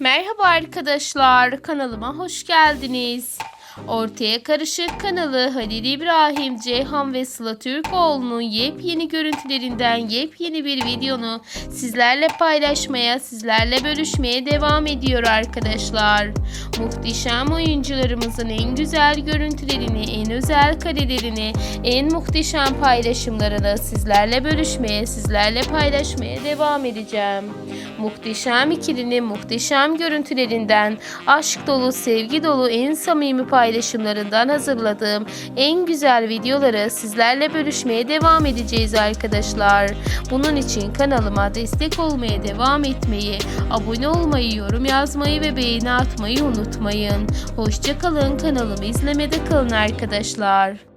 Merhaba arkadaşlar, kanalıma hoş geldiniz. Ortaya Karışık kanalı Halil İbrahim, Ceyhan ve Sıla Türkoğlu'nun yepyeni görüntülerinden yepyeni bir videonu sizlerle paylaşmaya, sizlerle bölüşmeye devam ediyor arkadaşlar. Muhteşem oyuncularımızın en güzel görüntülerini, en özel karelerini, en muhteşem paylaşımlarını sizlerle bölüşmeye, sizlerle paylaşmaya devam edeceğim. Muhteşem ikilinin muhteşem görüntülerinden, aşk dolu, sevgi dolu, en samimi paylaşımlarından hazırladığım en güzel videoları sizlerle bölüşmeye devam edeceğiz arkadaşlar. Bunun için kanalıma destek olmaya devam etmeyi, abone olmayı, yorum yazmayı ve beğeni atmayı unutmayın. Hoşçakalın kanalımı izlemede kalın arkadaşlar.